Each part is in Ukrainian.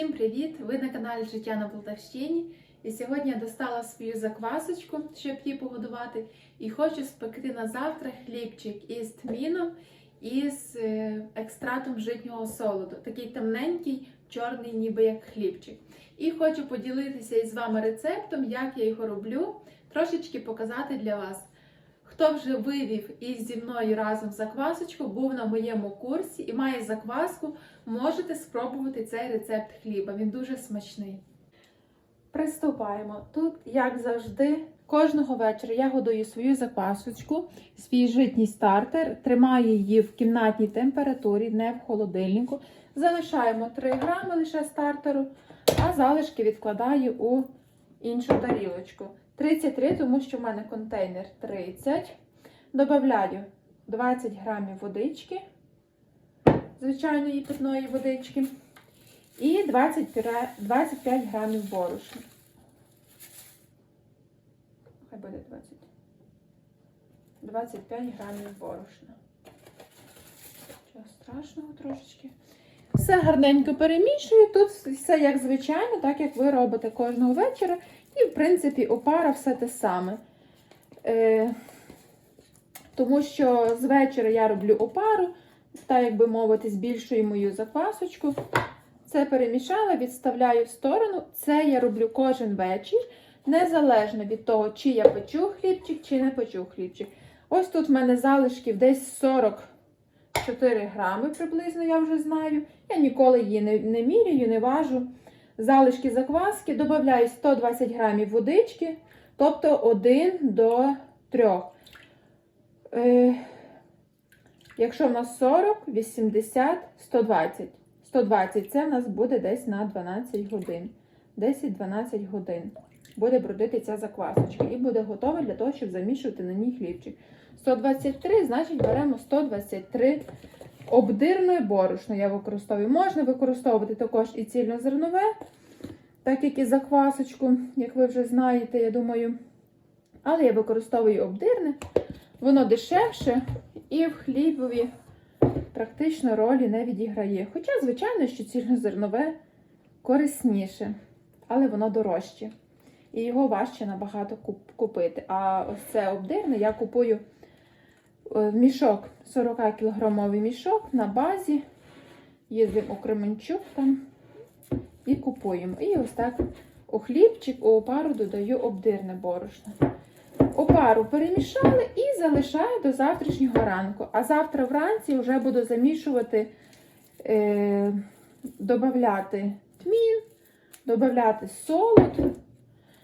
Всім привіт! Ви на каналі Життя на Полтавщині. І сьогодні я достала свою заквасочку, щоб її погодувати. І хочу спекти на завтра хлібчик із тміном і з е, екстратом житнього солоду. Такий темненький, чорний, ніби як хлібчик. І хочу поділитися із вами рецептом, як я його роблю, трошечки показати для вас. Хто вже вивів із зі мною разом заквасочку, був на моєму курсі і має закваску, можете спробувати цей рецепт хліба. Він дуже смачний. Приступаємо. Тут, як завжди, кожного вечора я годую свою заквасочку, свій житній стартер, тримаю її в кімнатній температурі, не в холодильнику. Залишаємо 3 грами лише стартеру, а залишки відкладаю у іншу тарілочку. 33, тому що в мене контейнер 30. Добавляю 20 грамів водички, звичайної питної водички, і 25 25 грамів борошна. Хай буде 20. 25 грамів борошна. Чого страшного трошечки. Все гарненько перемішую. Тут все як звичайно, так як ви робите кожного вечора. І, в принципі, опара все те саме. Е, тому що з вечора я роблю опару, так як би мовити, збільшую мою заквасочку. Це перемішала, відставляю в сторону. Це я роблю кожен вечір, незалежно від того, чи я печу хлібчик, чи не печу хлібчик. Ось тут в мене залишків десь 44 грами приблизно, я вже знаю. Я ніколи її не, не міряю, не важу. Залишки закваски, додаю 120 грамів водички, тобто 1 до 3. Е, якщо в нас 40, 80, 120. 120 це в нас буде десь на 12 годин. 10-12 годин буде бродити ця заквасочка. І буде готова для того, щоб замішувати на ній хлібчик. 123, значить, беремо 123 обдирне борошно. Я використовую. Можна використовувати також і цільнозернове, так як і заквасочку, як ви вже знаєте, я думаю. Але я використовую обдирне. Воно дешевше і в хлібові практично ролі не відіграє. Хоча, звичайно, що цільнозернове корисніше, але воно дорожче. І його важче набагато купити. А ось це обдирне я купую в мішок, 40 кілограмовий мішок на базі. Їздимо у Кременчук там і купуємо. І ось так у хлібчик, у опару додаю обдирне борошно. Опару перемішали і залишаю до завтрашнього ранку. А завтра вранці вже буду замішувати, е, додати тмін, додати солод.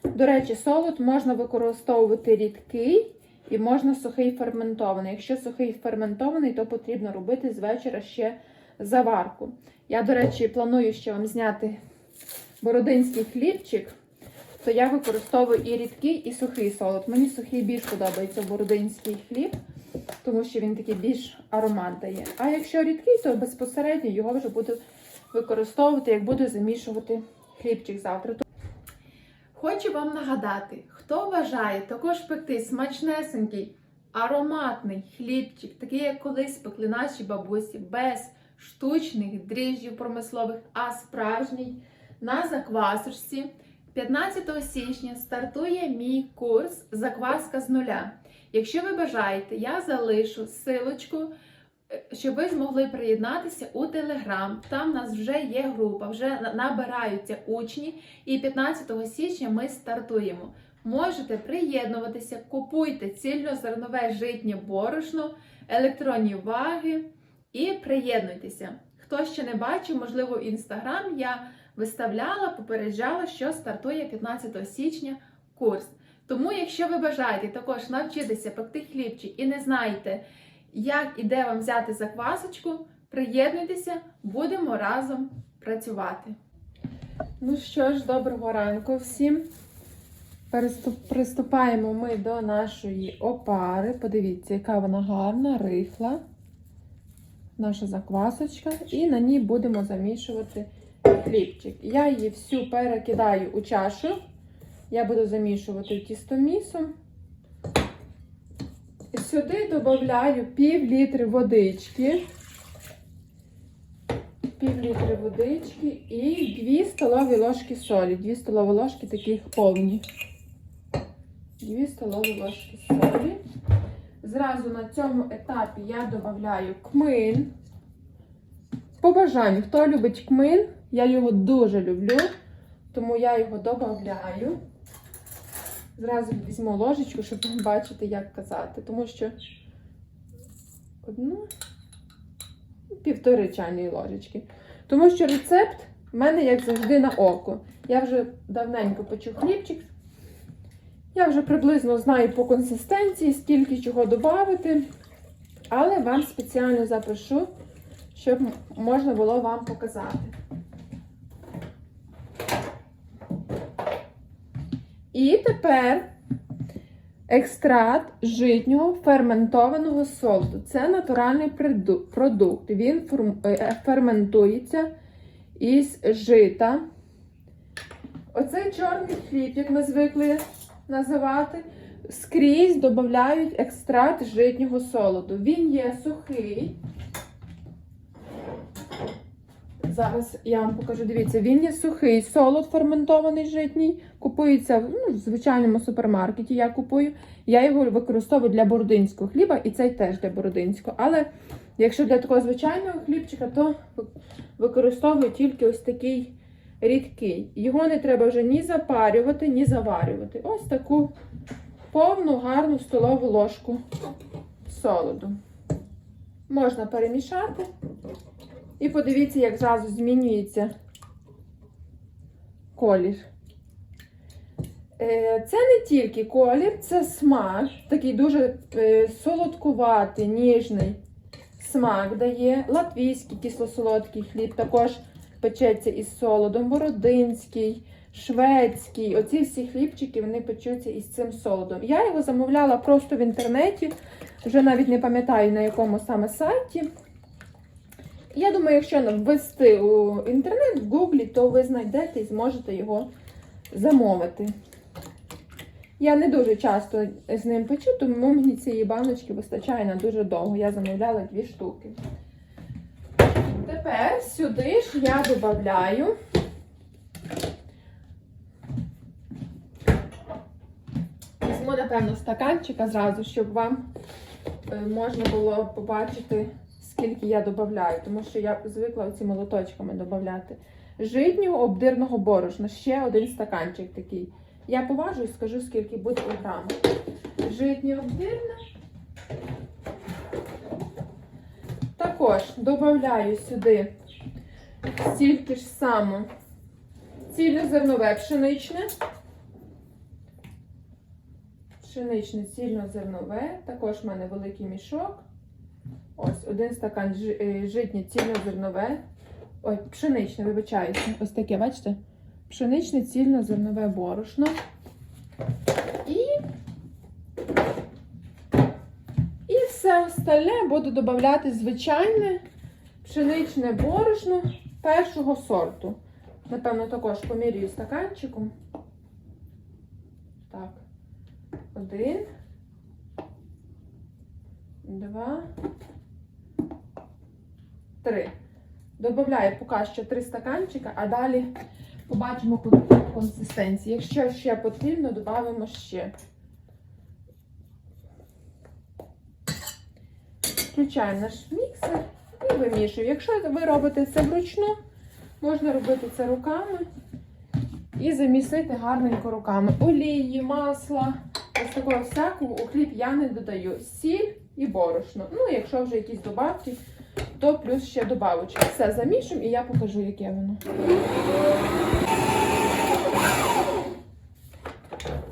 До речі, солод можна використовувати рідкий і можна сухий ферментований. Якщо сухий ферментований, то потрібно робити з вечора ще заварку. Я, до речі, планую ще вам зняти бородинський хлібчик, то я використовую і рідкий, і сухий солод. Мені сухий більш подобається бородинський хліб, тому що він такий більш аромат дає. А якщо рідкий, то безпосередньо його вже буду використовувати, як буду замішувати хлібчик завтра. Хочу вам нагадати, хто бажає також пекти смачнесенький, ароматний хлібчик, такий, як колись пекли наші бабусі, без штучних дріжджів промислових, а справжній на заквасочці. 15 січня стартує мій курс Закваска з нуля. Якщо ви бажаєте, я залишу силочку, щоб ви змогли приєднатися у Телеграм. Там в нас вже є група, вже набираються учні, і 15 січня ми стартуємо. Можете приєднуватися, купуйте цільнозернове житнє борошно, електронні ваги і приєднуйтеся. Хто ще не бачив, можливо, в інстаграм я виставляла, попереджала, що стартує 15 січня курс. Тому, якщо ви бажаєте також навчитися пекти хлібчик і не знаєте, як і де вам взяти заквасочку, приєднуйтеся, будемо разом працювати. Ну що ж, доброго ранку всім. Приступаємо ми до нашої опари. Подивіться, яка вона гарна, рихла. Наша заквасочка. І на ній будемо замішувати хлібчик. Я її всю перекидаю у чашу. Я буду замішувати тістомісом. Сюди додаю пів літри водички. пів літри водички і 2 столові ложки солі. 2 столові ложки таких повні. 2 столові ложки солі. Зразу на цьому етапі я додаю кмин. По бажанню, хто любить кмин, я його дуже люблю, тому я його додаю. Зразу візьму ложечку, щоб бачити, як казати. Тому що одну півтори чайної ложечки. Тому що рецепт в мене, як завжди, на око. Я вже давненько печу хлібчик. Я вже приблизно знаю по консистенції, скільки чого додати. Але вам спеціально запишу, щоб можна було вам показати. І тепер екстракт житнього ферментованого солоду. Це натуральний продукт. Він е, ферментується із жита. Оцей чорний хліб, як ми звикли називати, скрізь додають екстракт житнього солоду. Він є сухий. Зараз я вам покажу. Дивіться, він є сухий солод ферментований житній. Купується ну, в звичайному супермаркеті. Я купую. Я його використовую для бородинського хліба, і цей теж для бородинського. Але якщо для такого звичайного хлібчика, то використовую тільки ось такий рідкий. Його не треба вже ні запарювати, ні заварювати. Ось таку повну гарну столову ложку солоду. Можна перемішати. І подивіться, як зразу змінюється колір. Е, Це не тільки колір, це смак. Такий дуже е, солодкуватий, ніжний смак дає. Латвійський кисло-солодкий хліб також печеться із солодом, бородинський, шведський. Оці всі хлібчики вони печуться із цим солодом. Я його замовляла просто в інтернеті, вже навіть не пам'ятаю на якому саме сайті. Я думаю, якщо ввести у інтернет в Гуглі, то ви знайдете і зможете його замовити. Я не дуже часто з ним печу, тому мені цієї баночки вистачає на дуже довго. Я замовляла дві штуки. Тепер сюди ж я додаю візьму, напевно, стаканчика зразу, щоб вам е, можна було побачити, скільки я додаю, тому що я звикла оці молоточками додати. Житнього обдирного борошна. Ще один стаканчик такий. Я поважу і скажу, скільки буде у грамах. Житнє обдирне. Також додаю сюди стільки ж само цільнозернове пшеничне. Пшеничне цільнозернове. Також в мене великий мішок. Ось один стакан е, житнє цільнозернове. Ой, пшеничне, вибачаюся. Ось таке, бачите? Пшеничне цільнозернове борошно. І, і все остальне буду додавати звичайне пшеничне борошно першого сорту. Напевно, також помірюю стаканчиком. Так. Один. Два. Три. Добавляю поки що три стаканчика, а далі побачимо по консистенції. Якщо ще потрібно, додамо ще. Включаємо наш міксер і вимішуємо. Якщо ви робите це вручну, можна робити це руками і замісити гарненько руками. Олії, масла, ось такого всякого у хліб я не додаю. Сіль і борошно. Ну, якщо вже якісь добавки, то плюс ще добавочки. Все замішуємо і я покажу, яке воно.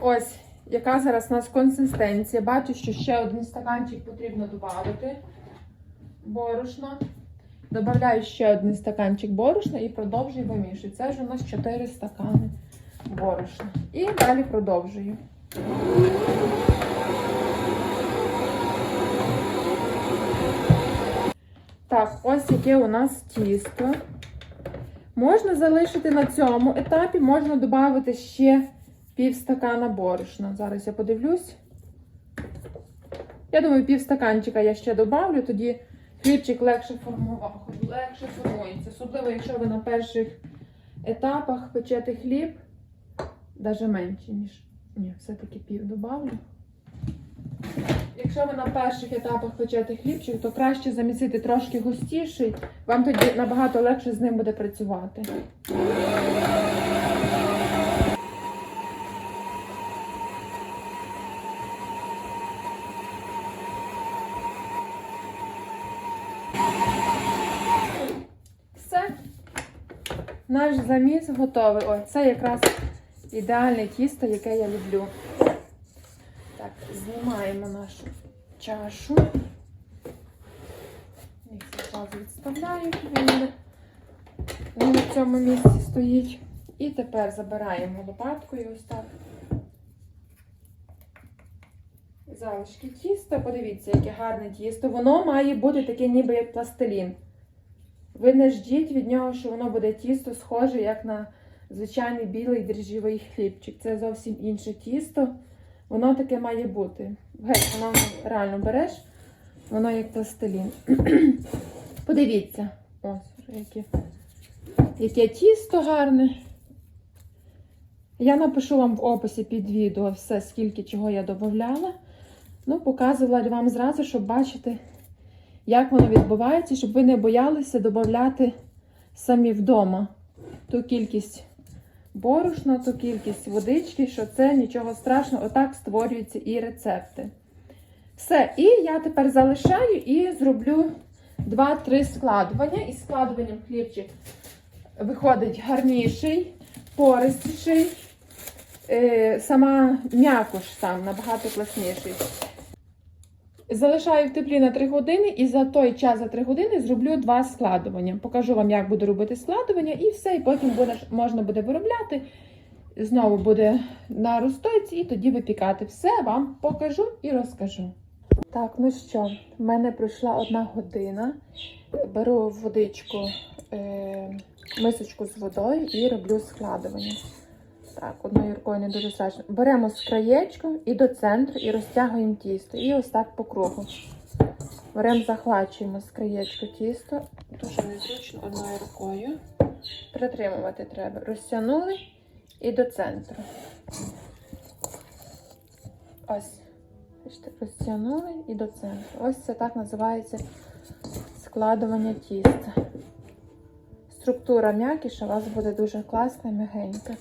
Ось, яка зараз у нас консистенція. Бачу, що ще один стаканчик потрібно додати борошна. Добавляю ще один стаканчик борошна і продовжую вимішую. Це вже у нас 4 стакани борошна. І далі продовжую. Так, ось яке у нас тісто. Можна залишити на цьому етапі, можна додати ще пів стакана борошна. Зараз я подивлюсь. Я думаю, пів стаканчика я ще добавлю, тоді хлібчик легше формував, легше формується. Особливо, якщо ви на перших етапах печете хліб, навіть менше, ніж. Ні, все-таки пів добавлю. Якщо ви на перших етапах печете хлібчик, то краще замісити трошки густіший, вам тоді набагато легше з ним буде працювати. Наш заміс готовий. О, це якраз ідеальне тісто, яке я люблю. Так, знімаємо нашу чашу. Їх відставляю, він на цьому місці стоїть. І тепер забираємо лопаткою ось так. Залишки тіста. Подивіться, яке гарне тісто. Воно має бути таке, ніби як пластилін. Ви не ждіть від нього, що воно буде тісто схоже, як на звичайний білий дріжджовий хлібчик. Це зовсім інше тісто. Воно таке має бути. Геть, воно реально береш, воно як пластилін. Подивіться, ось яке, яке тісто гарне. Я напишу вам в описі під відео все, скільки чого я додавала. Ну, показувала вам зразу, щоб бачити, як воно відбувається, щоб ви не боялися додати самі вдома ту кількість борошна, ту кількість водички, що це нічого страшного, отак створюються і рецепти. Все, і я тепер залишаю і зроблю 2-3 складування. І складуванням хлібчик виходить гарніший, пористіший, е, сама м'якош там набагато класніший. Залишаю в теплі на 3 години і за той час, за 3 години, зроблю два складування. Покажу вам, як буду робити складування, і все, і потім буде, можна буде виробляти. Знову буде на розстойці, і тоді випікати. Все вам покажу і розкажу. Так, ну що, в мене пройшла одна година. Беру водичку, е, мисочку з водою і роблю складування. Так, одною рукою не дуже страшно. Беремо з краєчку і до центру, і розтягуємо тісто. І ось так по кругу. Беремо, захвачуємо з краєчку тісто. Дуже незручно одною рукою. Притримувати треба. Розтягнули і до центру. Ось. Розтягнули і до центру. Ось це так називається складування тіста. Структура м'якіша у вас буде дуже класна, м'ягенька.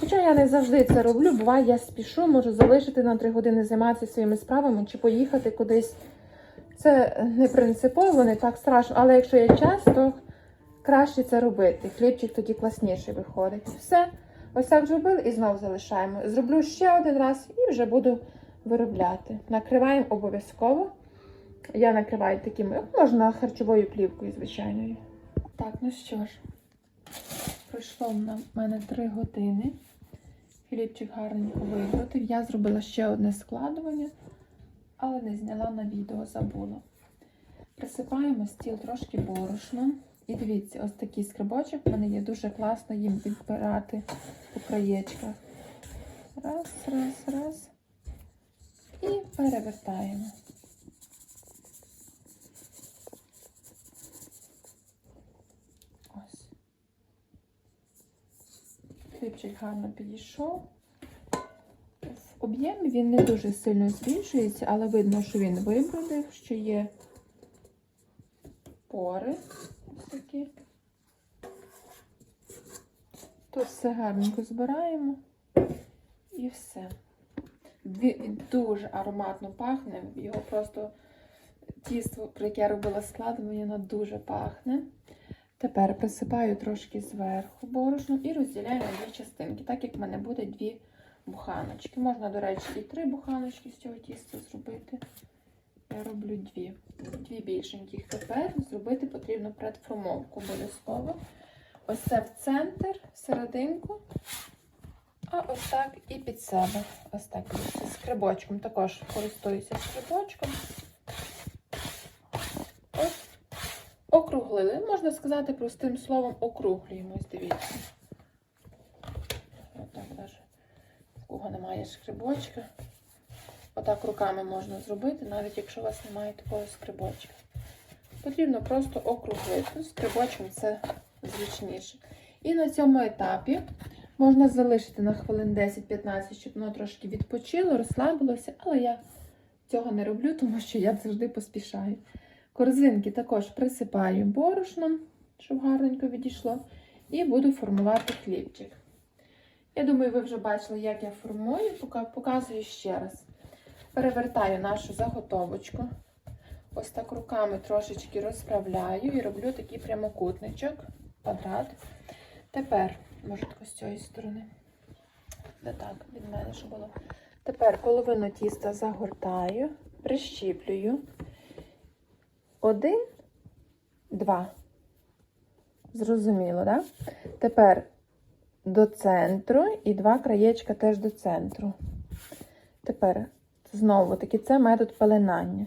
Хоча я не завжди це роблю, буває, я спішу, можу залишити на 3 години займатися своїми справами чи поїхати кудись. Це не принципово, не так страшно, але якщо є час, то краще це робити. Хлібчик тоді класніший виходить. Все, ось так зробили і знову залишаємо. Зроблю ще один раз і вже буду виробляти. Накриваємо обов'язково. Я накриваю такими, можна харчовою плівкою, звичайною. Так, ну що ж, пройшло в мене 3 години. Хлібчик гарненько виготовив. Я зробила ще одне складування, але не зняла на відео, забула. Присипаємо стіл трошки борошном. І дивіться, ось такий скрибочок в мене є дуже класно їм підбирати по краєчках. Раз, раз, раз. І перевертаємо. Хлібчик гарно підійшов. В об'ємі він не дуже сильно збільшується, але видно, що він вибродив, що є пори. Ось такі. Тут все гарненько збираємо і все. Дуже ароматно пахне. Його просто тісто, про яке я робила складування, воно дуже пахне. Тепер присипаю трошки зверху борошном і розділяю на дві частинки, так як в мене буде дві буханочки. Можна, до речі, і три буханочки з цього тіста зробити. Я роблю дві. Дві більшеньких. Тепер зробити потрібно предформовку обов'язково. Ось це в центр, в серединку. А ось так і під себе. Ось так. З скрибочком. Також користуюся скрибочком. Округлили. Можна сказати простим словом, округлюємо. Ось дивіться. Отак навіть. В кого немає скрибочка. Отак руками можна зробити, навіть якщо у вас немає такого скрибочка. Потрібно просто округлити. З скрибочком це зручніше. І на цьому етапі можна залишити на хвилин 10-15, щоб воно трошки відпочило, розслабилося, але я цього не роблю, тому що я завжди поспішаю. Корзинки також присипаю борошном, щоб гарненько відійшло, і буду формувати хлібчик. Я думаю, ви вже бачили, як я формую, показую ще раз. Перевертаю нашу заготовочку. Ось так руками трошечки розправляю і роблю такий прямокутничок, квадрат. Тепер, може, з цієї сторони. Не так, від мене, щоб було. Тепер половину тіста загортаю, прищіплюю. Один, два. Зрозуміло, так? Тепер до центру і два краєчка теж до центру. Тепер знову таки це метод пеленання.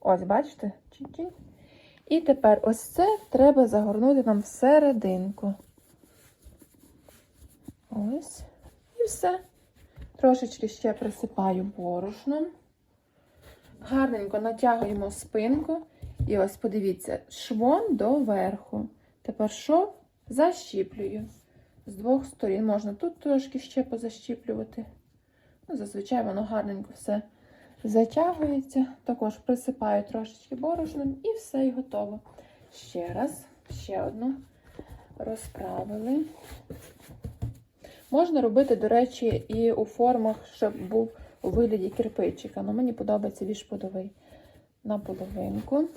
Ось, бачите? Чинь-чинь. І тепер ось це треба загорнути нам всерединку. Ось. І все. Трошечки ще присипаю борошном. Гарненько натягуємо спинку. І ось подивіться, швом до верху. Тепер що? Защіплюю. З двох сторін можна тут трошки ще позащіплювати. Ну, зазвичай воно гарненько все затягується. Також присипаю трошечки борошном і все і готово. Ще раз, ще одну розправили. Можна робити, до речі, і у формах, щоб був у вигляді кирпичика. але мені подобається більш подовий. На половинку.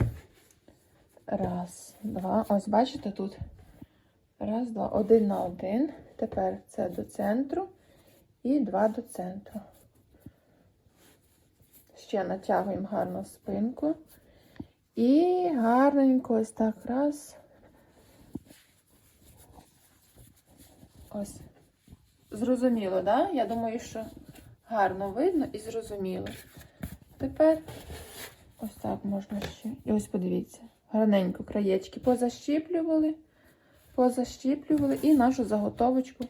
Раз, два. Ось, бачите тут? Раз, два, один на один. Тепер це до центру і два до центру. Ще натягуємо гарно спинку. І гарненько ось так раз. Ось. Зрозуміло, да? Я думаю, що гарно видно і зрозуміло. Тепер ось так можна ще. І ось подивіться. Гарненько краєчки позащіплювали, позащіплювали і нашу заготовочку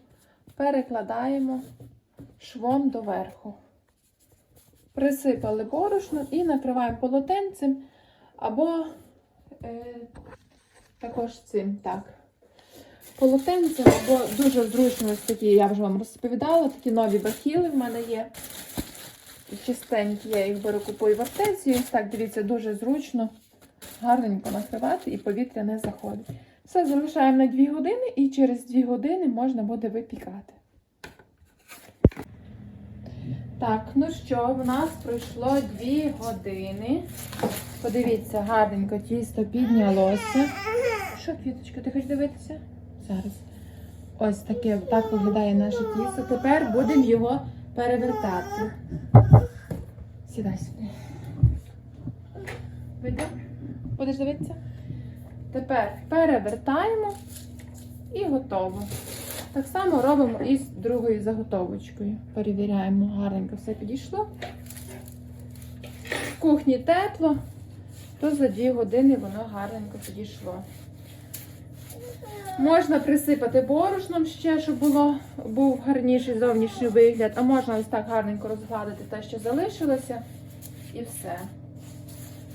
перекладаємо швом доверху. Присипали борошно і накриваємо полотенцем або е, також цим, так. Полотенцем, або дуже зручно такі, я вже вам розповідала, такі нові бахіли в мене є. Чистенькі, я їх беру купую в аптеці. Ось так, дивіться, дуже зручно, гарненько накривати і повітря не заходить. Все залишаємо на 2 години і через 2 години можна буде випікати. Так, ну що, в нас пройшло 2 години. Подивіться, гарненько тісто піднялося. Що, квіточка, ти хочеш дивитися? Зараз. Ось таке, так виглядає наше тісто. Тепер будемо його перевертати. Сідай сюди. Вийде? Будеш дивитися? Тепер перевертаємо і готово. Так само робимо і з другою заготовочкою. Перевіряємо, гарненько все підійшло. В кухні тепло, то за 2 години воно гарненько підійшло. Можна присипати борошном ще, щоб було, був гарніший зовнішній вигляд, а можна ось так гарненько розгладити те, що залишилося, і все.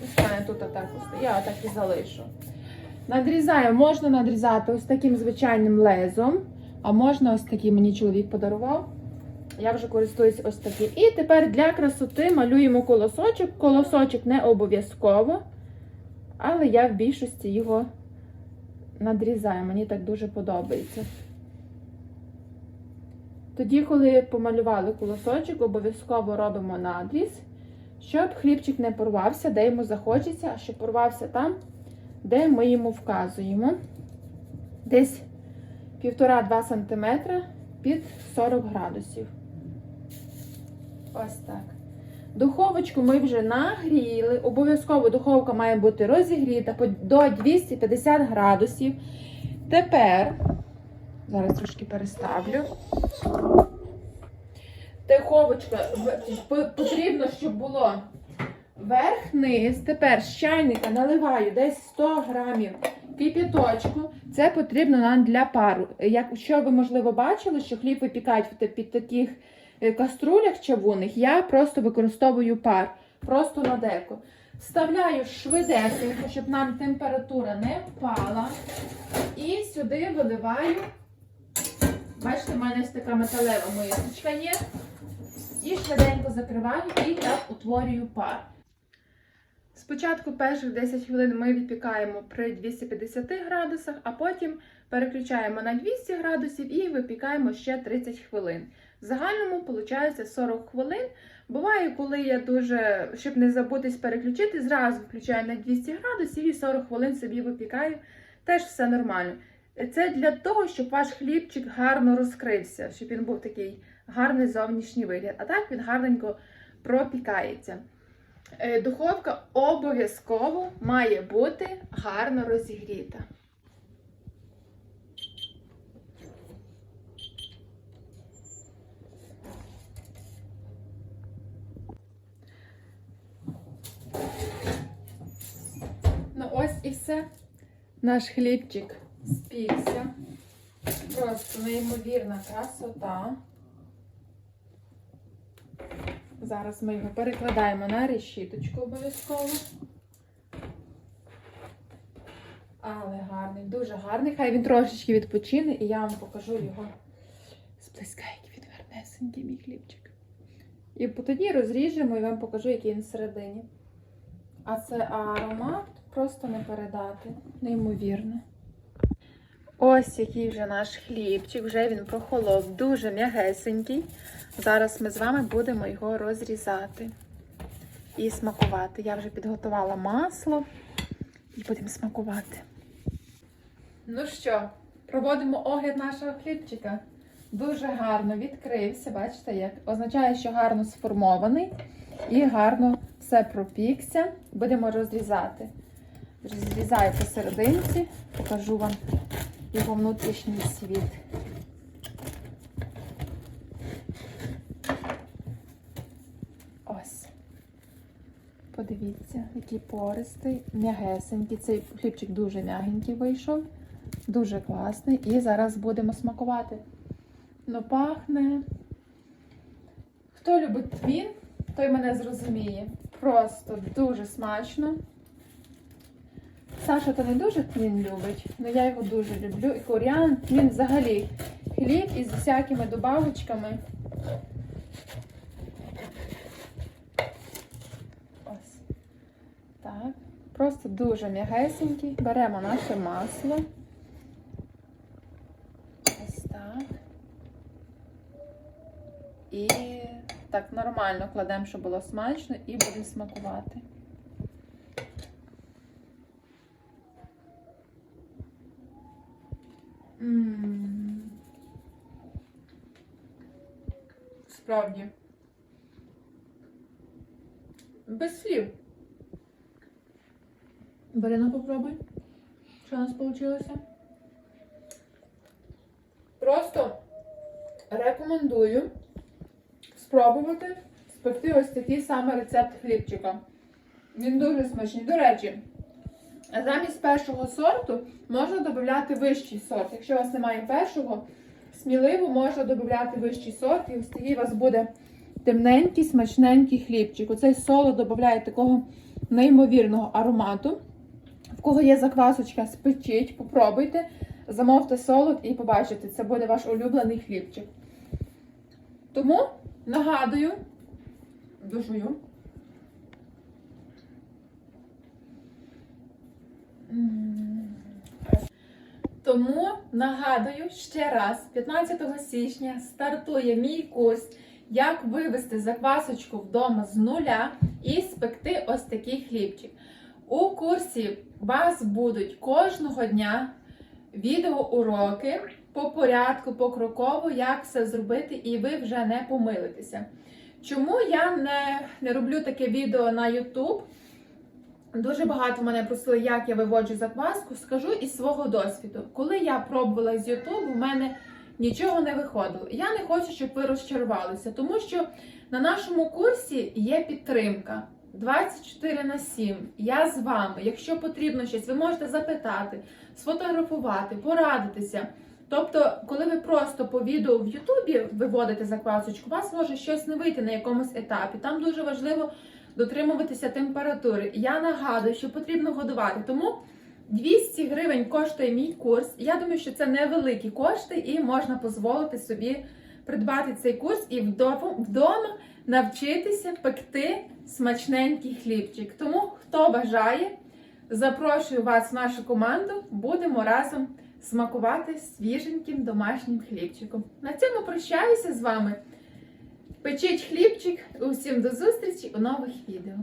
Ось тут отак. Я отак і залишу. Надрізаю, можна надрізати ось таким звичайним лезом, а можна ось такий мені чоловік подарував. Я вже користуюсь ось таким. І тепер для красоти малюємо колосочок. Колосочок не обов'язково, але я в більшості його надрізаю. Мені так дуже подобається. Тоді, коли помалювали колосочок, обов'язково робимо надріз, щоб хлібчик не порвався, де йому захочеться, а щоб порвався там, де ми йому вказуємо. Десь 1,5-2 см під 40 градусів. Ось так. Духовочку ми вже нагріли. Обов'язково духовка має бути розігріта до 250 градусів. Тепер, зараз трошки переставлю. Духовочка потрібно, щоб було верх-низ. Тепер з чайника наливаю десь 100 грамів кип'яточку. Це потрібно нам для пару. Якщо ви, можливо, бачили, що хліб випікають під таких каструлях чавунних, я просто використовую пар, просто на деко. Вставляю швидесенько, щоб нам температура не впала. І сюди виливаю. Бачите, в мене ось така металева мисочка є. І швиденько закриваю і так утворюю пар. Спочатку перших 10 хвилин ми відпікаємо при 250 градусах, а потім переключаємо на 200 градусів і випікаємо ще 30 хвилин. В загальному виходить 40 хвилин. Буває, коли я дуже, щоб не забутись переключити, зразу включаю на 200 градусів і 40 хвилин собі випікаю. Теж все нормально. Це для того, щоб ваш хлібчик гарно розкрився, щоб він був такий гарний зовнішній вигляд. А так він гарненько пропікається. Е, Духовка обов'язково має бути гарно розігріта. Ну ось і все. Наш хлібчик спікся. Просто неймовірна красота. Зараз ми його перекладаємо на решіточку обов'язково. Але гарний, дуже гарний. Хай він трошечки відпочине і я вам покажу його зблизька, який він гарнесенький, мій хлібчик. І тоді розріжемо і вам покажу, який він всередині. А це аромат просто не передати. Неймовірно. Ось який вже наш хлібчик, вже він прохолов, дуже м'ягесенький. Зараз ми з вами будемо його розрізати і смакувати. Я вже підготувала масло і будемо смакувати. Ну що, проводимо огляд нашого хлібчика. Дуже гарно відкрився, бачите, як означає, що гарно сформований і гарно все пропікся. Будемо розрізати. Розрізаю посерединці, покажу вам його внутрішній світ. Ось. Подивіться, який пористий, м'ягесенький. Цей хлібчик дуже м'ягенький вийшов, дуже класний. І зараз будемо смакувати. Ну, пахне. Хто любить твін, той мене зрозуміє. Просто дуже смачно. Саша то не дуже твін любить, але я його дуже люблю. І коріан, твін взагалі хліб із всякими добавочками. Ось. Так. Просто дуже м'ягесенький. Беремо наше масло. Ось так. І так нормально кладемо, щоб було смачно, і будемо смакувати. Справді. Без слів. Барина попробуй. Що у нас вийшло? Просто рекомендую спробувати спекти ось такий саме рецепт хлібчика. Він дуже смачний. До речі, замість першого сорту можна додати вищий сорт. Якщо у вас немає першого, сміливо можна додати вищий сорт, і ось такий у вас буде темненький, смачненький хлібчик. Оцей солод додає такого неймовірного аромату. В кого є заквасочка, спечіть, попробуйте, замовте солод і побачите, це буде ваш улюблений хлібчик. Тому нагадую, дожую. Тому нагадую ще раз, 15 січня стартує мій курс, як вивести заквасочку вдома з нуля і спекти ось такий хлібчик. У курсі вас будуть кожного дня відеоуроки по порядку, покроково, як все зробити, і ви вже не помилитеся. Чому я не, не роблю таке відео на YouTube? Дуже багато мене просили, як я виводжу закваску. Скажу із свого досвіду. Коли я пробувала з YouTube, у мене нічого не виходило. Я не хочу, щоб ви розчарувалися, тому що на нашому курсі є підтримка. 24 на 7. Я з вами. Якщо потрібно щось, ви можете запитати, сфотографувати, порадитися. Тобто, коли ви просто по відео в Ютубі виводите заквасочку, у вас може щось не вийти на якомусь етапі. Там дуже важливо дотримуватися температури. Я нагадую, що потрібно годувати. Тому 200 гривень коштує мій курс. Я думаю, що це невеликі кошти, і можна дозволити собі придбати цей курс і вдома, навчитися пекти смачненький хлібчик. Тому, хто бажає, запрошую вас в нашу команду. Будемо разом смакувати свіженьким домашнім хлібчиком. На цьому прощаюся з вами. Печіть хлібчик. Усім до зустрічі у нових відео.